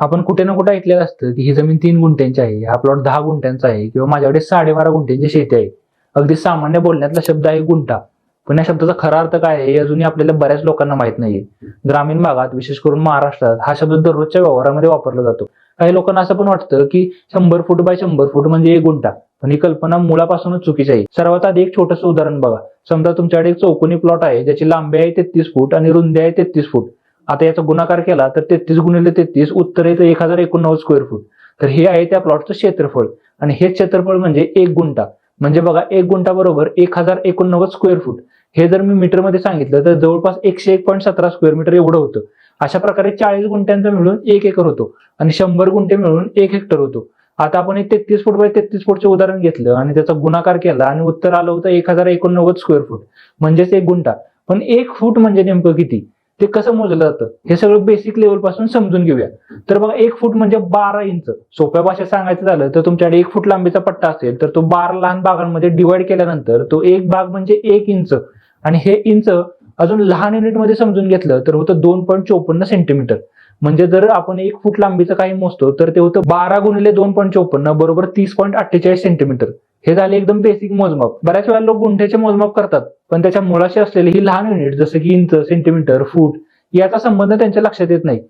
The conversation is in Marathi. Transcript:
आपण कुठे ना कुठे ऐकलेलं असतं की ही जमीन तीन गुंठ्यांची आहे हा प्लॉट दहा गुंठ्यांचा आहे किंवा माझ्याकडे साडेबारा गुंठ्यांची शेती आहे. अगदी सामान्य बोलण्यातला शब्द आहे गुंठा. पण या शब्दाचा खरा अर्थ काय आहे हे अजूनही आपल्याला बऱ्याच लोकांना माहीत नाहीये. ग्रामीण भागात विशेष करून महाराष्ट्रात हा शब्द दररोजच्या व्यवहारामध्ये वापरला जातो. काही लोकांना असं पण वाटतं की शंभर फूट बाय शंभर फूट म्हणजे एक गुंठा. पण ही कल्पना मुळापासूनच चुकीची आहे. सर्वात आधी एक छोटंसं उदाहरण बघा. समजा तुमच्याकडे एक चौकोनी प्लॉट आहे ज्याची लांबी आहे तेहतीस फूट आणि रुंदी आहे तेहतीस फूट. आता याचा गुणाकार केला तर तेहतीस गुणिले तेहतीस उत्तर येतं एक हजार एकोणनव्वद स्क्वेअर फूट तर हे आहे त्या प्लॉटचं क्षेत्रफळ. आणि हे क्षेत्रफळ म्हणजे एक गुंठा. म्हणजे बघा एक गुंठा बरोबर एक हजार एकोणनव्वद स्क्वेअर फूट हे जर मी मीटरमध्ये सांगितलं तर जवळपास एकशे एक पॉईंट सतरा स्क्वेअर मीटर एवढं होतं. अशा प्रकारे चाळीस गुंठ्यांचा मिळून एक एकर होतो. आणि शंभर गुंठे मिळून एक हेक्टर होतो. आता आपण एक तेहतीस फूट बाय तेहतीस फूटचं उदाहरण घेतलं आणि त्याचा गुणाकार केला आणि उत्तर आलं होतं एक हजार एकोणनव्वद स्क्वेअर फूट म्हणजेच एक गुंठा. पण एक फूट म्हणजे नेमकं किती? ते कसं मोजलं जातं? हे सगळं बेसिक लेवलपासून समजून घेऊया. तर बघा एक फूट म्हणजे बारा इंच. सोप्या भाषेत सांगायचं झालं तर तुमच्याकडे एक फूट लांबीचा पट्टा असेल तर तो बारा लहान भागांमध्ये डिवाइड केल्यानंतर तो एक भाग म्हणजे एक इंच. आणि हे इंच अजून लहान युनिटमध्ये समजून घेतलं तर होतं दोन पॉईंट चोपन्न सेंटीमीटर म्हणजे जर आपण एक फूट लांबीचं काही मोजतो तर ते होतं बारा गुणिले दोन पॉईंट चोपन्न बरोबर तीस पॉईंट अठ्ठेचाळीस सेंटीमीटर हे झाले एकदम बेसिक मोजमाप. बऱ्याच वेळा लोक गुंठ्याचे मोजमाप करतात पण त्याच्या मुळाशी असलेली ही लहान युनिट जसं की इंच सेंटीमीटर फूट याचा संबंध त्यांच्या लक्षात येत नाही.